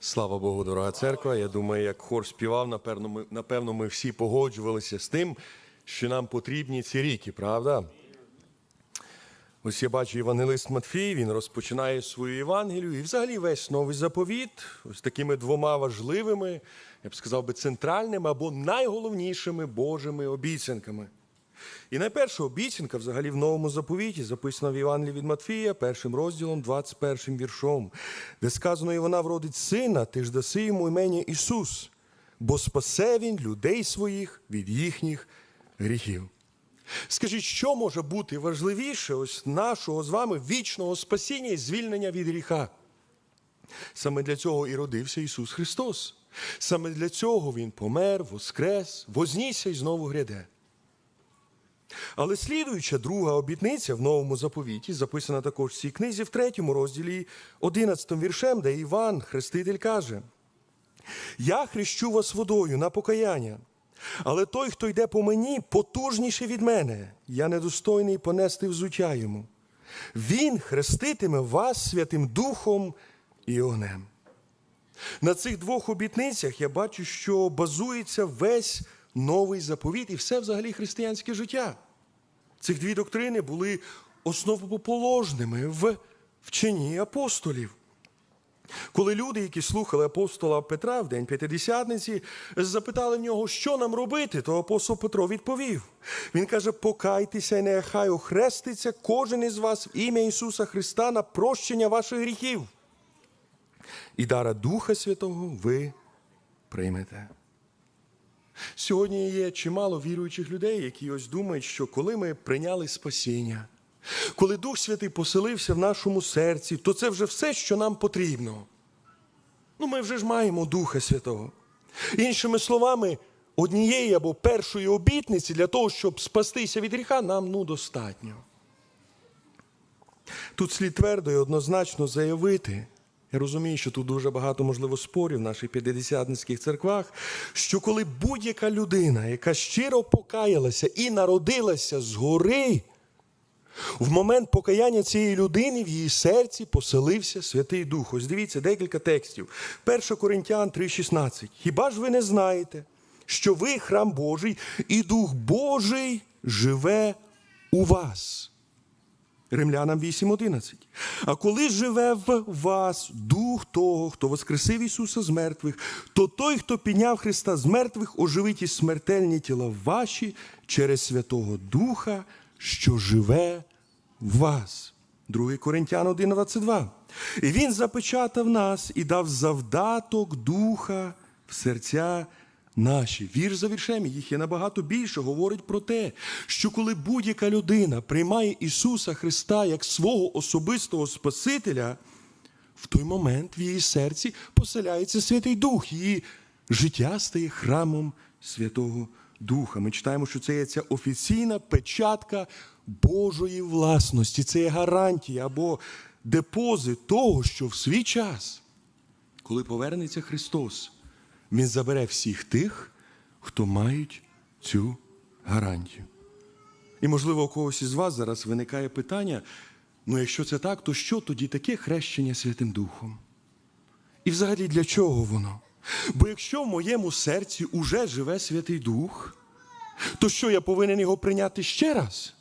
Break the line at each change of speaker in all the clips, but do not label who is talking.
Слава Богу, дорога церква. Я думаю, як хор співав, напевно, ми, напевно, ми всі погоджувалися з тим, що нам потрібні ці ріки, правда? Ось я бачу Євангелист Матфій, він розпочинає свою Євангелію і взагалі весь новий заповіт ось такими двома важливими, я б сказав би, центральними або найголовнішими Божими обіцянками. І найперша обіцянка взагалі в новому заповіті записана в Євангелії від Матфія, першим розділом, 21 віршом, де сказано, і вона вродить сина, ти ж даси йому імені Ісус, бо спасе він людей своїх від їхніх гріхів. Скажіть, що може бути важливіше ось нашого з вами вічного спасіння і звільнення від гріха? Саме для цього і родився Ісус Христос. Саме для цього Він помер, воскрес, вознісся і знову гряде. Але слідуюча друга обітниця в новому заповіті, записана також в цій книзі, в третьому розділі, 11 віршем, де Іван, хреститель, каже: Я хрещу вас водою на покаяння, але той, хто йде по мені, потужніший від мене, я недостойний понести взуття йому. Він хреститиме вас Святим Духом і огнем. На цих двох обітницях я бачу, що базується весь новий заповіт і все взагалі християнське життя. Цих дві доктрини були основоположними в вченні апостолів. Коли люди, які слухали апостола Петра в день П'ятидесятниці, запитали в нього, що нам робити, то апостол Петро відповів. Він каже: покайтеся і нехай охреститься кожен із вас в ім'я Ісуса Христа на прощення ваших гріхів. І дара Духа Святого ви приймете. Сьогодні є чимало віруючих людей, які ось думають, що коли ми прийняли спасіння, коли Дух Святий поселився в нашому серці, то це вже все, що нам потрібно. Ну, ми вже ж маємо Духа Святого. Іншими словами, однієї або першої обітниці для того, щоб спастися від гріха, нам ну достатньо. Тут слід твердо і однозначно заявити, я розумію, що тут дуже багато, можливо, спорів в наших п'ятидесятницьких церквах, що коли будь-яка людина, яка щиро покаялася і народилася згори, в момент покаяння цієї людини в її серці поселився Святий Дух. Ось дивіться декілька текстів. 1 Коринтян 3,16. Хіба ж ви не знаєте, що ви храм Божий, і Дух Божий живе у вас? Римлянам 8.11. А коли живе в вас дух того, хто воскресив Ісуса з мертвих, то той, хто підняв Христа з мертвих, оживить і смертельні тіла ваші через Святого Духа, що живе в вас. 2 Коринтян 1.22. І Він запечатав нас і дав завдаток Духа в серця наші. Вір за віршем, їх є набагато більше, говорить про те, що коли будь-яка людина приймає Ісуса Христа як свого особистого Спасителя, в той момент в її серці поселяється Святий Дух, її життя стає храмом Святого Духа. Ми читаємо, що це є ця офіційна печатка Божої власності, це є гарантія або депозит того, що в свій час, коли повернеться Христос, Він забере всіх тих, хто мають цю гарантію. І, можливо, у когось із вас зараз виникає питання: ну, якщо це так, то що тоді таке хрещення Святим Духом? І взагалі для чого воно? Бо якщо в моєму серці уже живе Святий Дух, то що я повинен його прийняти ще раз?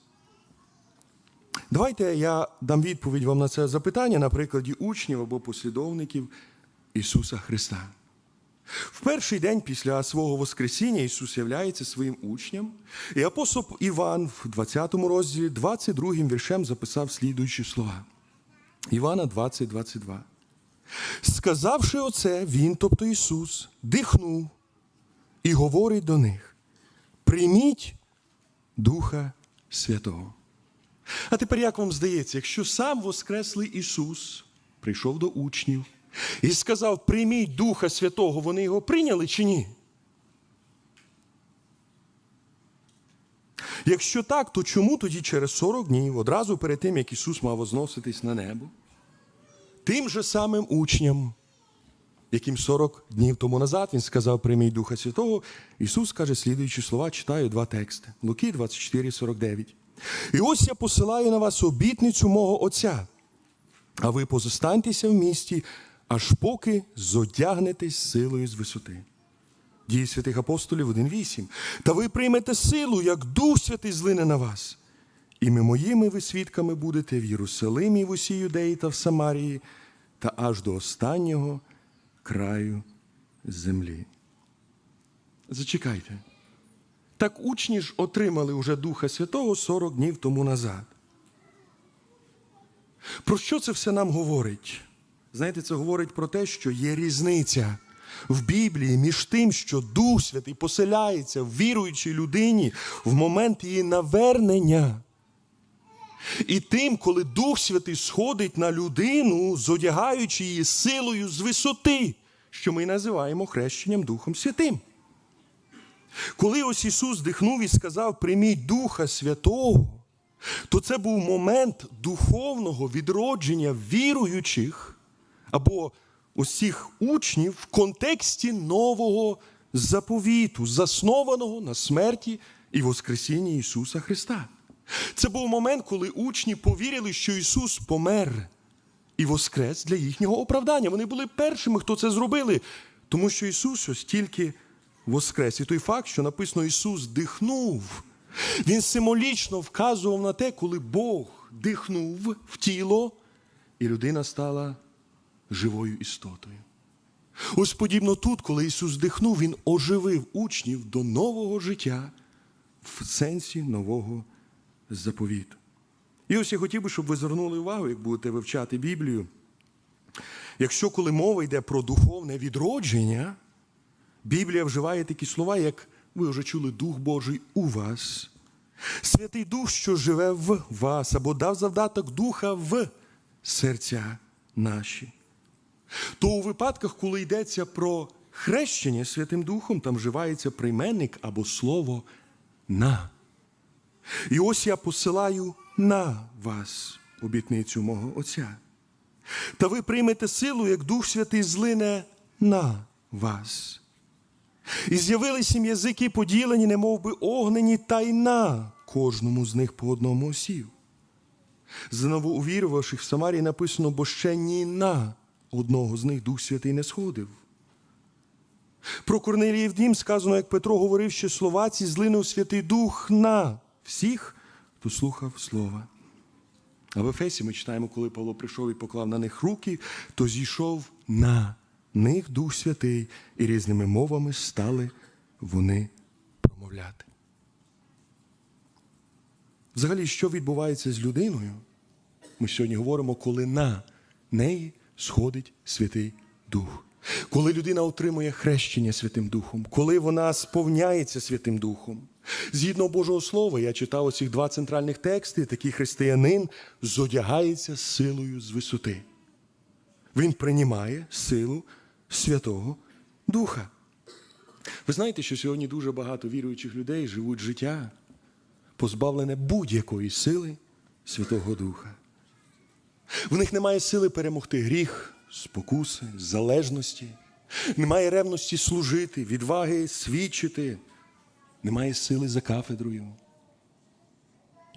Давайте я дам відповідь вам на це запитання на прикладі учнів або послідовників Ісуса Христа. В перший день після свого Воскресіння Ісус являється своїм учням, і апостол Іван в 20 розділі, 22 віршем записав слідуючі слова. Івана 20, 22. Сказавши оце, Він, тобто Ісус, дихнув і говорить до них: прийміть Духа Святого. А тепер як вам здається, якщо сам Воскреслий Ісус прийшов до учнів і сказав: прийміть Духа Святого, вони його прийняли чи ні? Якщо так, то чому тоді через 40 днів, одразу перед тим, як Ісус мав возноситись на небо, тим же самим учням, яким 40 днів тому назад Він сказав прийміть Духа Святого, Ісус каже слідуючі слова, читаю два тексти. Луки 24, 49. І ось я посилаю на вас обітницю мого Отця, а ви позостаньтеся в місті, аж поки зодягнетесь силою з висоти. Дії святих апостолів 1.8. Та ви приймете силу, як Дух Святий злине на вас. І ми моїми ви свідками будете в Єрусалимі, в усій Юдеї та в Самарії, та аж до останнього краю землі. Зачекайте. Так учні ж отримали уже Духа Святого 40 днів тому назад. Про що це все нам говорить? Знаєте, це говорить про те, що є різниця в Біблії між тим, що Дух Святий поселяється в віруючій людині в момент її навернення. І тим, коли Дух Святий сходить на людину, зодягаючи її силою з висоти, що ми називаємо хрещенням Духом Святим. Коли ось Ісус дихнув і сказав, прийміть Духа Святого, то це був момент духовного відродження віруючих або усіх учнів в контексті нового заповіту, заснованого на смерті і Воскресінні Ісуса Христа. Це був момент, коли учні повірили, що Ісус помер і воскрес для їхнього оправдання. Вони були першими, хто це зробили, тому що Ісус ось тільки воскрес. І той факт, що написано Ісус дихнув, Він символічно вказував на те, коли Бог дихнув в тіло, і людина стала живою істотою. Ось подібно тут, коли Ісус дихнув, Він оживив учнів до нового життя в сенсі нового заповіту. І ось я хотів би, щоб ви звернули увагу, як будете вивчати Біблію. Якщо коли мова йде про духовне відродження, Біблія вживає такі слова, як ви вже чули Дух Божий у вас, Святий Дух, що живе в вас, або дав завдаток Духа в серця наші. То у випадках, коли йдеться про хрещення Святим Духом, там вживається прийменник або слово на. І ось я посилаю на вас обітницю мого Отця. Та ви приймете силу, як Дух Святий злине на вас. І з'явились їм язики поділені, немов би огнені, та й на кожному з них по одному осів. Знову увірувавших в Самарії написано, бо ще ні на одного з них Дух Святий не сходив. Про Корнеліїв дім сказано, як Петро говорив, що слова ці злинув Святий Дух на всіх, хто слухав слова. А в Ефесі ми читаємо, коли Павло прийшов і поклав на них руки, то зійшов на них Дух Святий, і різними мовами стали вони промовляти. Взагалі, що відбувається з людиною? Ми сьогодні говоримо, коли на неї сходить Святий Дух. Коли людина отримує хрещення Святим Духом, коли вона сповняється Святим Духом. Згідно Божого Слова, я читав оці два центральних тексти, такий християнин зодягається силою з висоти. Він приймає силу Святого Духа. Ви знаєте, що сьогодні дуже багато віруючих людей живуть життя, позбавлене будь-якої сили Святого Духа. В них немає сили перемогти гріх, спокуси, залежності, немає ревності служити, відваги свідчити, немає сили за кафедрою.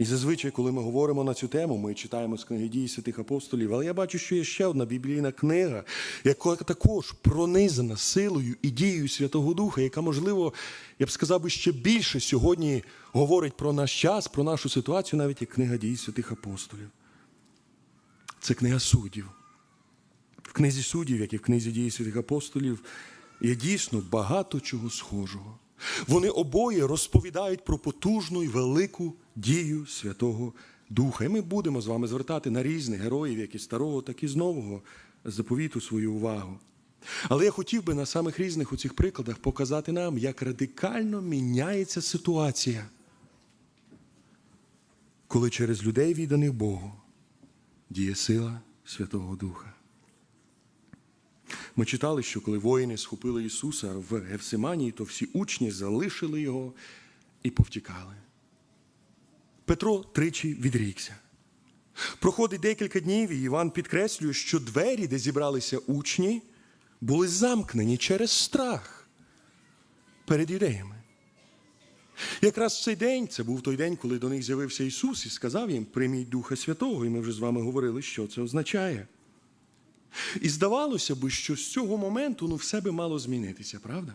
І зазвичай, коли ми говоримо на цю тему, ми читаємо з книги дій святих апостолів, але я бачу, що є ще одна біблійна книга, яка також пронизана силою і дією Святого Духа, яка, можливо, я б сказав ще більше сьогодні говорить про наш час, про нашу ситуацію, навіть як книга дій святих апостолів. Це книга суддів. В книзі суддів, як і в книзі дії святих апостолів, є дійсно багато чого схожого. Вони обоє розповідають про потужну і велику дію Святого Духа. І ми будемо з вами звертати на різних героїв, як і старого, так і з нового заповіту свою увагу. Але я хотів би на самих різних у цих прикладах показати нам, як радикально міняється ситуація, коли через людей, відданих Богу, діє сила Святого Духа. Ми читали, що коли воїни схопили Ісуса в Гевсиманії, то всі учні залишили його і повтікали. Петро тричі відрікся. Проходить декілька днів, і Іван підкреслює, що двері, де зібралися учні, були замкнені через страх перед юдеями. Якраз цей день, це був той день, коли до них з'явився Ісус і сказав їм: прийміть Духа Святого, і ми вже з вами говорили, що це означає. І здавалося би, що з цього моменту ну, все би мало змінитися, правда?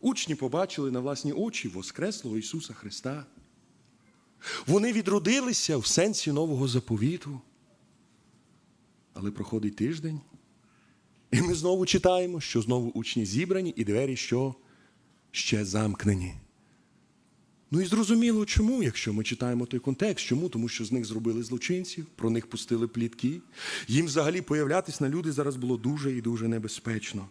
Учні побачили на власні очі Воскреслого Ісуса Христа. Вони відродилися в сенсі нового заповіту. Але проходить тиждень, і ми знову читаємо, що знову учні зібрані, і двері що ще замкнені. Ну і зрозуміло, чому, якщо ми читаємо той контекст, чому? Тому що з них зробили злочинців, про них пустили плітки. Їм взагалі появлятись на люди зараз було дуже і дуже небезпечно.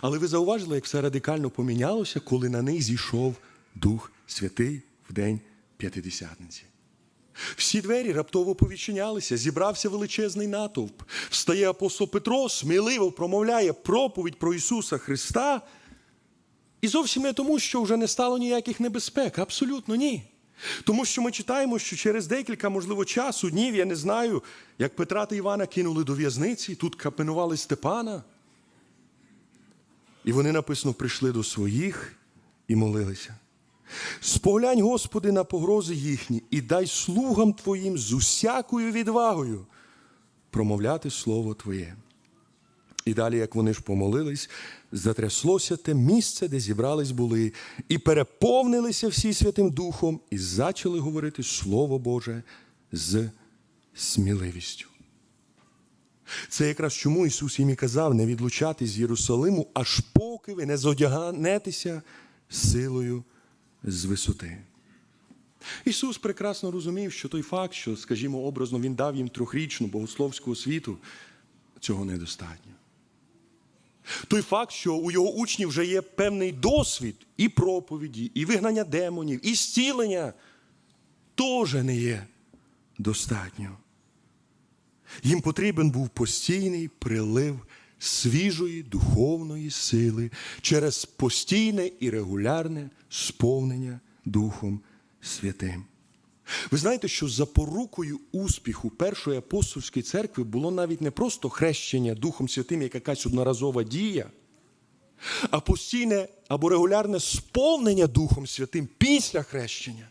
Але ви зауважили, як все радикально помінялося, коли на них зійшов Дух Святий в день П'ятидесятниці. Всі двері раптово повідчинялися, зібрався величезний натовп. Встає апостол Петро, сміливо промовляє проповідь про Ісуса Христа. І зовсім не тому, що вже не стало ніяких небезпек. Абсолютно ні. Тому що ми читаємо, що через декілька, можливо, часу, днів, я не знаю, як Петра та Івана кинули до в'язниці, тут капенували Степана. І вони написано прийшли до своїх і молилися. Споглянь, Господи, на погрози їхні, і дай слугам Твоїм з усякою відвагою промовляти Слово Твоє. І далі, як вони ж помолились, затряслося те місце, де зібрались були, і переповнилися всі Святим Духом, і зачали говорити Слово Боже з сміливістю. Це якраз чому Ісус їм і казав не відлучати з Єрусалиму, аж поки ви не зодяганетеся силою з висоти. Ісус прекрасно розумів, що той факт, що, скажімо, образно Він дав їм трьохрічну богословську освіту, цього недостатньо. Той факт, що у його учнів вже є певний досвід і проповіді, і вигнання демонів, і зцілення, теж не є достатньо. Їм потрібен був постійний прилив свіжої духовної сили через постійне і регулярне сповнення Духом Святим. Ви знаєте, що запорукою успіху Першої апостольської церкви було навіть не просто хрещення Духом Святим, як якась одноразова дія, а постійне або регулярне сповнення Духом Святим після хрещення.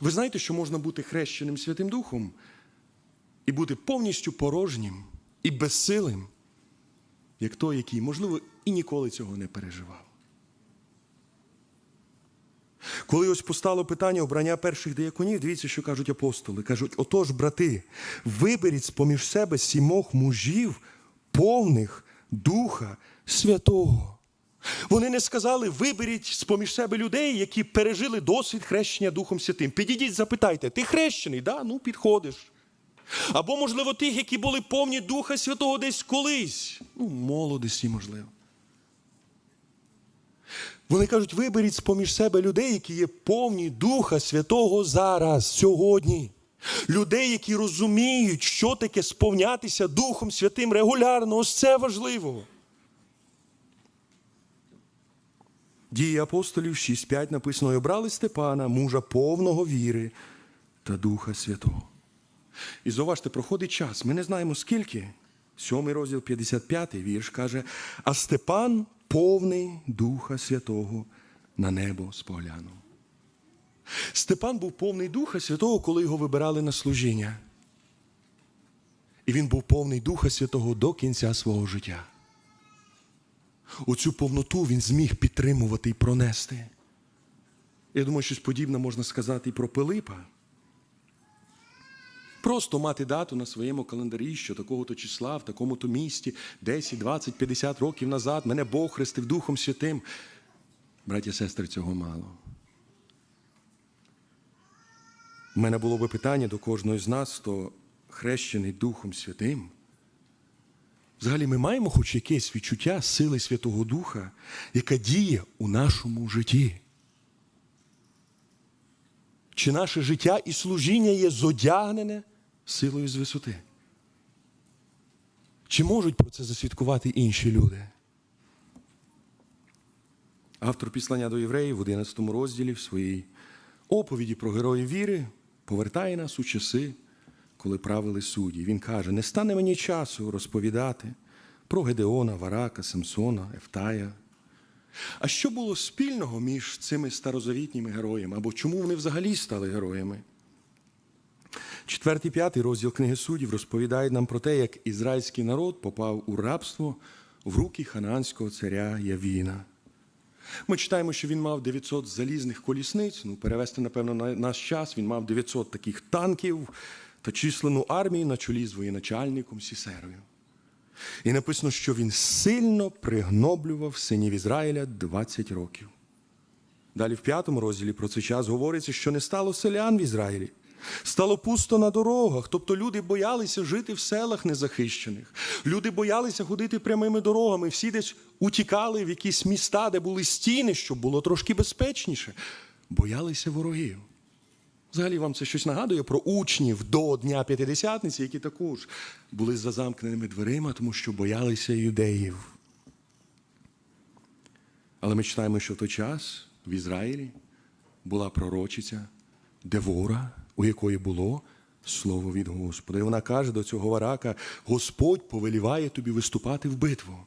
Ви знаєте, що можна бути хрещеним Святим Духом і бути повністю порожнім і безсилим, як той, який, можливо, і ніколи цього не переживав. Коли ось постало питання обрання перших деяконів, дивіться, що кажуть апостоли. Кажуть: отож, брати, виберіть з-поміж себе сімох мужів, повних Духа Святого. Вони не сказали, виберіть з-поміж себе людей, які пережили досвід хрещення Духом Святим. Підійдіть, запитайте, ти хрещений? Да? Ну, підходиш. Або, можливо, тих, які були повні Духа Святого десь колись. Ну, молодості, можливо. Вони кажуть, виберіть з-поміж себе людей, які є повні Духа Святого зараз, сьогодні. Людей, які розуміють, що таке сповнятися Духом Святим регулярно. Ось це важливо. Дії апостолів 6.5 написано: і обрали Степана, мужа повного віри та Духа Святого. І зауважте, проходить час. Ми не знаємо скільки. Сьомий розділ 55 вірш каже: а Степан повний Духа Святого на небо споглянув. Степан був повний Духа Святого, коли його вибирали на служіння. І він був повний Духа Святого до кінця свого життя. Оцю повноту він зміг підтримувати і пронести. Я думаю, щось подібне можна сказати і про Пилипа. Просто мати дату на своєму календарі, що такого-то числа, в такому-то місті, 10, 20, 50 років назад мене Бог хрестив Духом Святим. Браті і сестри, цього мало. У мене було би питання до кожного з нас, хто хрещений Духом Святим. Взагалі, ми маємо хоч якесь відчуття сили Святого Духа, яка діє у нашому житті. Чи наше життя і служіння є зодягнене силою з висоти? Чи можуть про це засвідкувати інші люди? Автор післання до євреїв в 11 розділі в своїй оповіді про героїв віри повертає нас у часи, коли правили судді. Він каже: не стане мені часу розповідати про Гедеона, Варака, Самсона, Ефтая. А що було спільного між цими старозавітніми героями? Або чому вони взагалі стали героями? Четвертий п'ятий розділ книги суддів розповідає нам про те, як ізраїльський народ попав у рабство в руки ханаанського царя Явіна. Ми читаємо, що він мав 900 залізних колісниць. Ну, перевести, напевно, на наш час. Він мав 900 таких танків та численну армію на чолі з воєначальником Сісерою. І написано, що він сильно пригноблював синів Ізраїля 20 років. Далі в п'ятому розділі про цей час говориться, що не стало селян в Ізраїлі. Стало пусто на дорогах, тобто люди боялися жити в селах незахищених. Люди боялися ходити прямими дорогами. Всі десь утікали в якісь міста, де були стіни, щоб було трошки безпечніше. Боялися ворогів. Взагалі вам це щось нагадує про учнів до Дня П'ятидесятниці, які також були за замкненими дверима, тому що боялися юдеїв. Але ми читаємо, що в той час в Ізраїлі була пророчиця Девора, у якої було слово від Господа. І вона каже до цього варака: Господь повеліває тобі виступати в битву.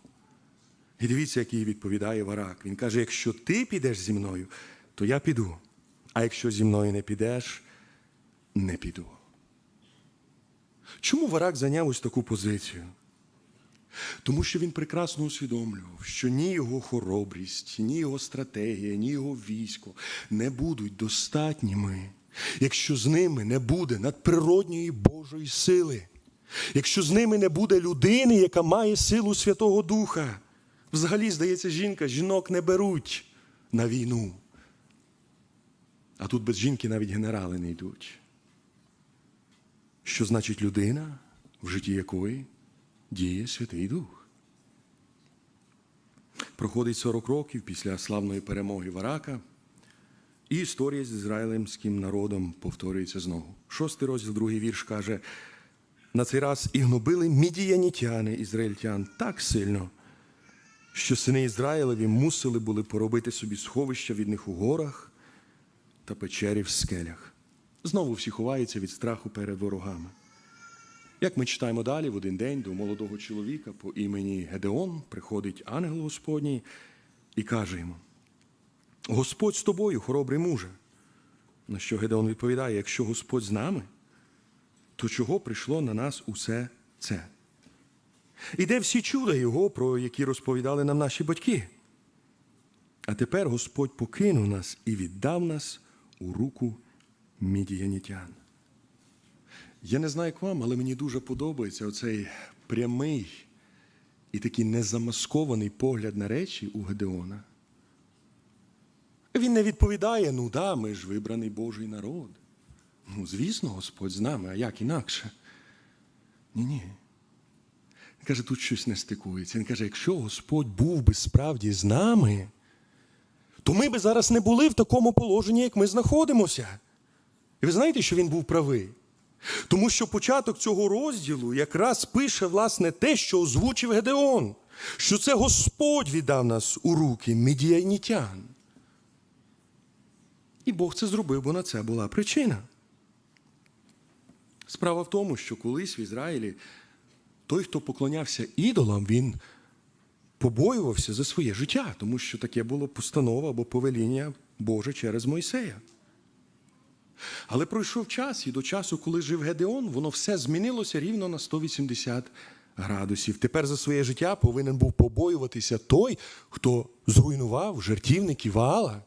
І дивіться, як їй відповідає варак. Він каже: якщо ти підеш зі мною, то я піду. А якщо зі мною не підеш, не піду. Чому варак зайняв ось таку позицію? Тому що він прекрасно усвідомлював, що ні його хоробрість, ні його стратегія, ні його військо не будуть достатніми, якщо з ними не буде надприродньої Божої сили, якщо з ними не буде людини, яка має силу Святого Духа. Взагалі, здається, жінка, жінок не беруть на війну. А тут без жінки навіть генерали не йдуть. Що значить людина, в житті якої діє Святий Дух? Проходить 40 років після славної перемоги Варака, і історія з ізраїлемським народом повторюється знову. Шостий розділ, другий вірш каже: на цей раз і гнобили мідіянітяни ізраїльтян так сильно, що сини Ізраїлеві мусили були поробити собі сховища від них у горах та печері в скелях. Знову всі ховаються від страху перед ворогами. Як ми читаємо далі, в один день до молодого чоловіка по імені Гедеон приходить ангел Господній і каже йому: Господь з тобою, хоробрий муже. На що Гедеон відповідає: якщо Господь з нами, то чого прийшло на нас усе це? І де всі чуда Його, про які розповідали нам наші батьки? А тепер Господь покинув нас і віддав нас у руку мідіянітян. Я не знаю, як вам, але мені дуже подобається оцей прямий і такий незамаскований погляд на речі у Гедеона. Він не відповідає, ну да, ми ж вибраний Божий народ. Ну, звісно, Господь з нами, а як інакше? Ні-ні. Він каже, тут щось не стикується. Він каже, якщо Господь був би справді з нами, то ми би зараз не були в такому положенні, як ми знаходимося. І ви знаєте, що він був правий? Тому що початок цього розділу якраз пише, власне, те, що озвучив Гедеон, що це Господь віддав нас у руки медіанітян. І Бог це зробив, бо на це була причина. Справа в тому, що колись в Ізраїлі той, хто поклонявся ідолам, він побоювався за своє життя, тому що таке було постанова або повеління Боже через Мойсея. Але пройшов час, і до часу, коли жив Гедеон, воно все змінилося рівно на 180 градусів. Тепер за своє життя повинен був побоюватися той, хто зруйнував жертівники Ваала.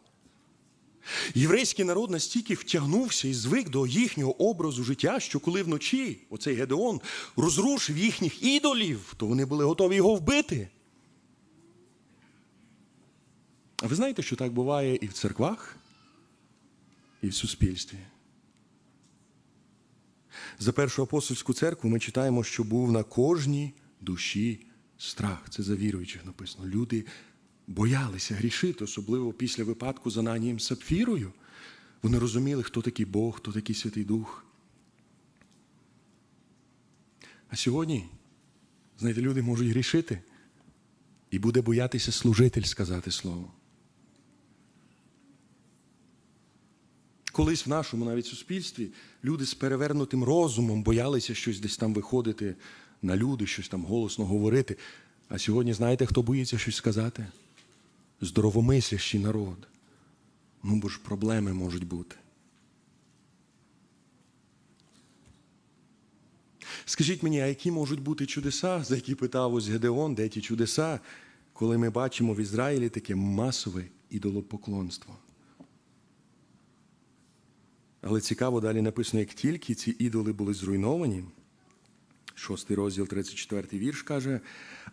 Єврейський народ настільки втягнувся і звик до їхнього образу життя, що коли вночі оцей Гедеон розрушив їхніх ідолів, то вони були готові його вбити. А ви знаєте, що так буває і в церквах, і в суспільстві? За першу апостольську церкву ми читаємо, що був на кожній душі страх. Це за віруючих написано. Люди боялися грішити, особливо після випадку з Ананієм Сапфірою. Вони розуміли, хто такий Бог, хто такий Святий Дух. А сьогодні, знаєте, люди можуть грішити, і буде боятися служитель сказати слово. Колись в нашому навіть суспільстві люди з перевернутим розумом боялися щось десь там виходити на люди, щось там голосно говорити. А сьогодні знаєте, хто боїться щось сказати? Здоровомислящий народ. Ну, бо ж проблеми можуть бути. Скажіть мені, а які можуть бути чудеса, за які питав ось Гедеон, де ті чудеса, коли ми бачимо в Ізраїлі таке масове ідолопоклонство? Але цікаво, далі написано, як тільки ці ідоли були зруйновані, шостий розділ, 34 вірш каже,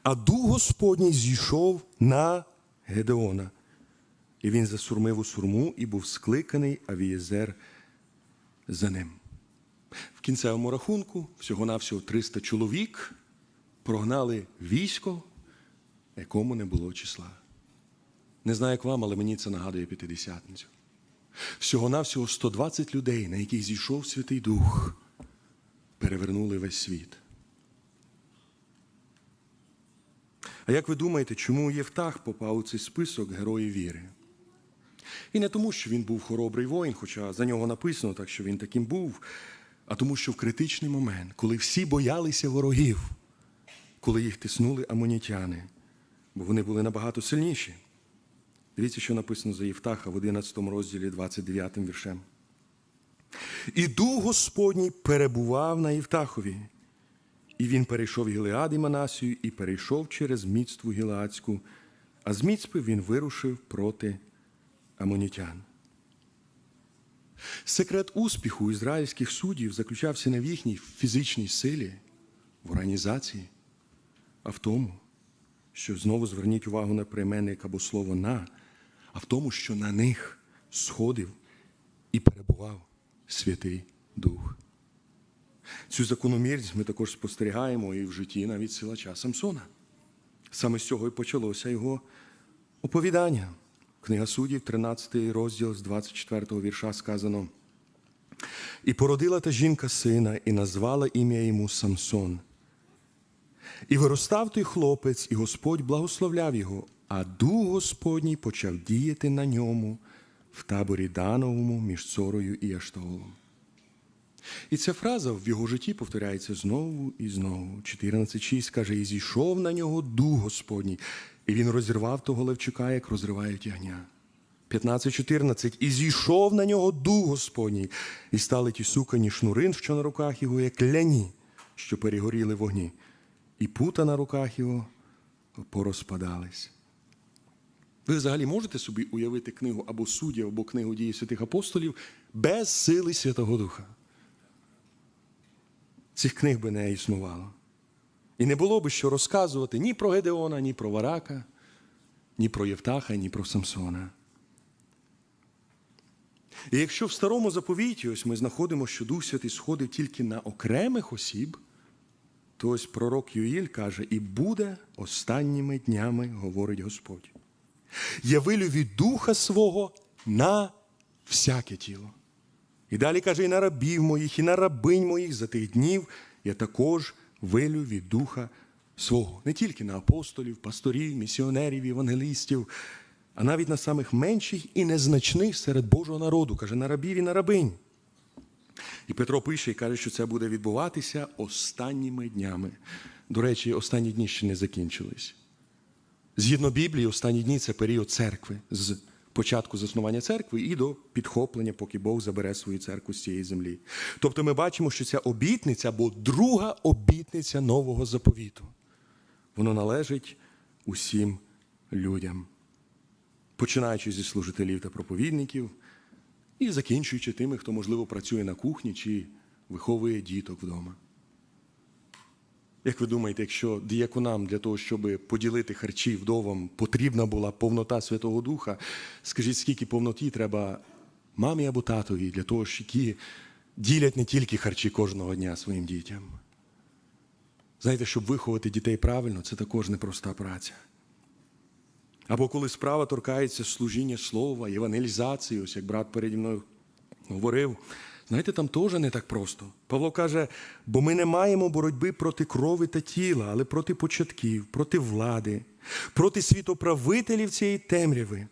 а дух Господній зійшов на Гедеона. І він засурмив у сурму і був скликаний Авієзер за ним. В кінцевому рахунку всього-навсього 300 чоловік прогнали військо, якому не було числа. Не знаю, як вам, але мені це нагадує п'ятидесятницю. Всього-навсього 120 людей, на яких зійшов Святий Дух, перевернули весь світ. А як ви думаєте, чому Євтах попав у цей список героїв віри? І не тому, що він був хоробрий воїн, хоча за нього написано так, що він таким був, а тому, що в критичний момент, коли всі боялися ворогів, коли їх тиснули амонітяни, бо вони були набагато сильніші. Дивіться, що написано за Євтаха в 11 розділі 29 віршем. І дух Господній перебував на Євтахові, і він перейшов Гілеад і Манасію і перейшов через міцтву Гілеадську, а з міцпи він вирушив проти амонітян. Секрет успіху ізраїльських суддів заключався не в їхній фізичній силі, в організації, а в тому, що знову зверніть увагу на прийменник або слово на, а в тому, що на них сходив і перебував Святий Дух. Цю закономірність ми також спостерігаємо і в житті навіть силача Самсона. Саме з цього і почалося його оповідання. Книга суддів, 13 розділ з 24 вірша сказано. І породила та жінка сина, і назвала ім'я йому Самсон. І виростав той хлопець, і Господь благословляв його, а дух Господній почав діяти на ньому в таборі Дановому між Цорою і Аштаолом. І ця фраза в його житті повторяється знову і знову. 14.6 каже, і зійшов на нього дух Господній, і він розірвав того левчука, як розривають ягня. 15.14 і зійшов на нього дух Господній, і стали ті сукані шнурин, що на руках його, як ляні, що перегоріли вогні, і пута на руках його порозпадались. Ви взагалі можете собі уявити книгу або суддів, або книгу дії святих апостолів без сили Святого Духа? Цих книг би не існувало. І не було би що розказувати ні про Гедеона, ні про Варака, ні про Євтаха, ні про Самсона. І якщо в старому заповіті ось ми знаходимо, що Дух Святий сходив тільки на окремих осіб, то ось пророк Юїль каже, і буде останніми днями, говорить Господь. Я вилю від духа свого на всяке тіло. І далі каже, і на рабів моїх, і на рабинь моїх за тих днів я також вилю від духа свого. Не тільки на апостолів, пасторів, місіонерів, євангелістів, а навіть на самих менших і незначних серед Божого народу, каже, на рабів і на рабинь. І Петро пише і каже, що це буде відбуватися останніми днями. До речі, останні дні ще не закінчились. Згідно Біблії, останні дні це період церкви з початку заснування церкви і до підхоплення, поки Бог забере свою церкву з цієї землі. Тобто ми бачимо, що ця обітниця або друга обітниця нового заповіту. Воно належить усім людям, починаючи зі служителів та проповідників і закінчуючи тими, хто, можливо, працює на кухні чи виховує діток вдома. Як ви думаєте, якщо діяконам для того, щоб поділити харчі вдовам, потрібна була повнота Святого Духа, скажіть, скільки повноті треба мамі або татові для того, які ділять не тільки харчі кожного дня своїм дітям? Знаєте, щоб виховати дітей правильно, це також непроста праця. Або коли справа торкається служіння слова, євангелізації, ось як брат переді мною говорив, знаєте, там теж не так просто. Павло каже, бо ми не маємо боротьби проти крови та тіла, але проти початків, проти влади, проти світоправителів цієї темряви,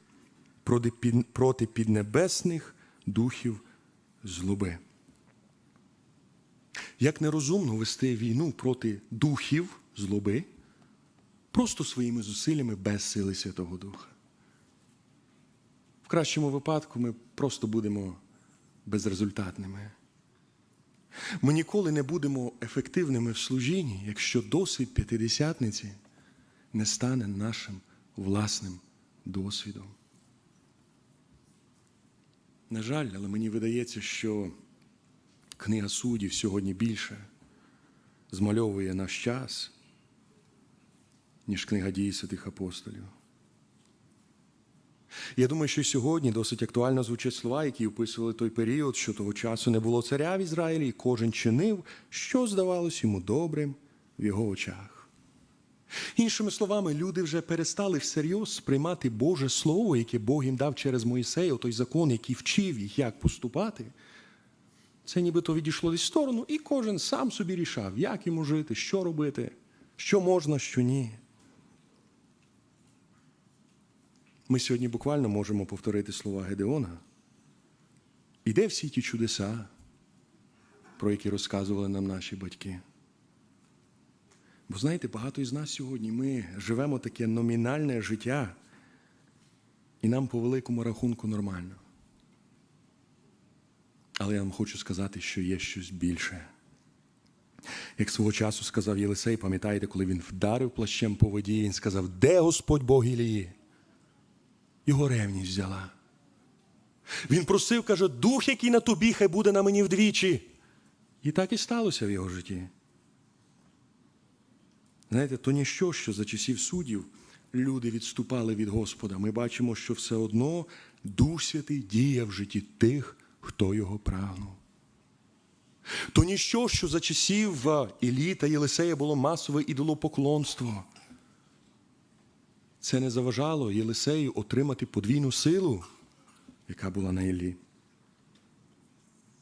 проти, під, проти піднебесних духів злоби. Як нерозумно вести війну проти духів злоби, просто своїми зусиллями без сили Святого Духа. В кращому випадку ми просто будемо безрезультатними. Ми ніколи не будемо ефективними в служінні, якщо досвід п'ятидесятниці не стане нашим власним досвідом. На жаль, але мені видається, що книга суддів сьогодні більше змальовує наш час, ніж книга дій святих апостолів. Я думаю, що сьогодні досить актуально звучать слова, які описували той період, що того часу не було царя в Ізраїлі, і кожен чинив, що здавалось йому добрим в його очах. Іншими словами, люди вже перестали всерйоз сприймати Боже Слово, яке Бог їм дав через Моїсея, той закон, який вчив їх, як поступати. Це нібито відійшло десь в сторону, і кожен сам собі рішав, як йому жити, що робити, що можна, що ні. Ми сьогодні буквально можемо повторити слова Гедеона. І де всі ті чудеса, про які розказували нам наші батьки? Бо знаєте, багато із нас сьогодні ми живемо таке номінальне життя, і нам по великому рахунку нормально. Але я вам хочу сказати, що є щось більше. Як свого часу сказав Єлисей, пам'ятаєте, коли він вдарив плащем по воді, він сказав, де Господь Бог Ілії? Його ревність взяла. Він просив, каже, дух, який на тобі, хай буде на мені вдвічі. І так і сталося в його житті. Знаєте, то ніщо, що за часів суддів люди відступали від Господа. Ми бачимо, що все одно Дух Святий діє в житті тих, хто його прагнув. То ніщо, що за часів Іллі та Єлисея було масове ідолопоклонство. Це не заважало Єлисею отримати подвійну силу, яка була на Іллі.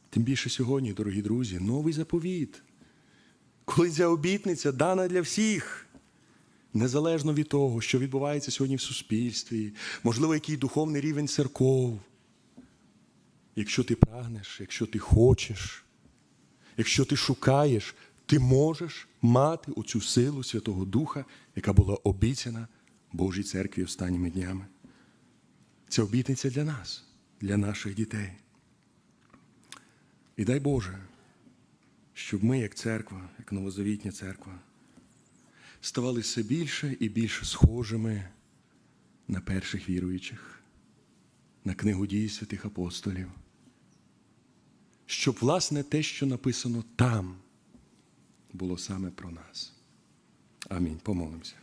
Тим більше сьогодні, дорогі друзі, новий заповіт. Коли ця обітниця дана для всіх, незалежно від того, що відбувається сьогодні в суспільстві, можливо, який духовний рівень церков. Якщо ти прагнеш, якщо ти хочеш, якщо ти шукаєш, ти можеш мати оцю силу Святого Духа, яка була обіцяна Божій церкві останніми днями. Це обітниця для нас, для наших дітей. І дай Боже, щоб ми, як церква, як новозавітня церква, ставали все більше і більше схожими на перших віруючих, на книгу дій святих апостолів. Щоб, власне, те, що написано там, було саме про нас. Амінь. Помолимося.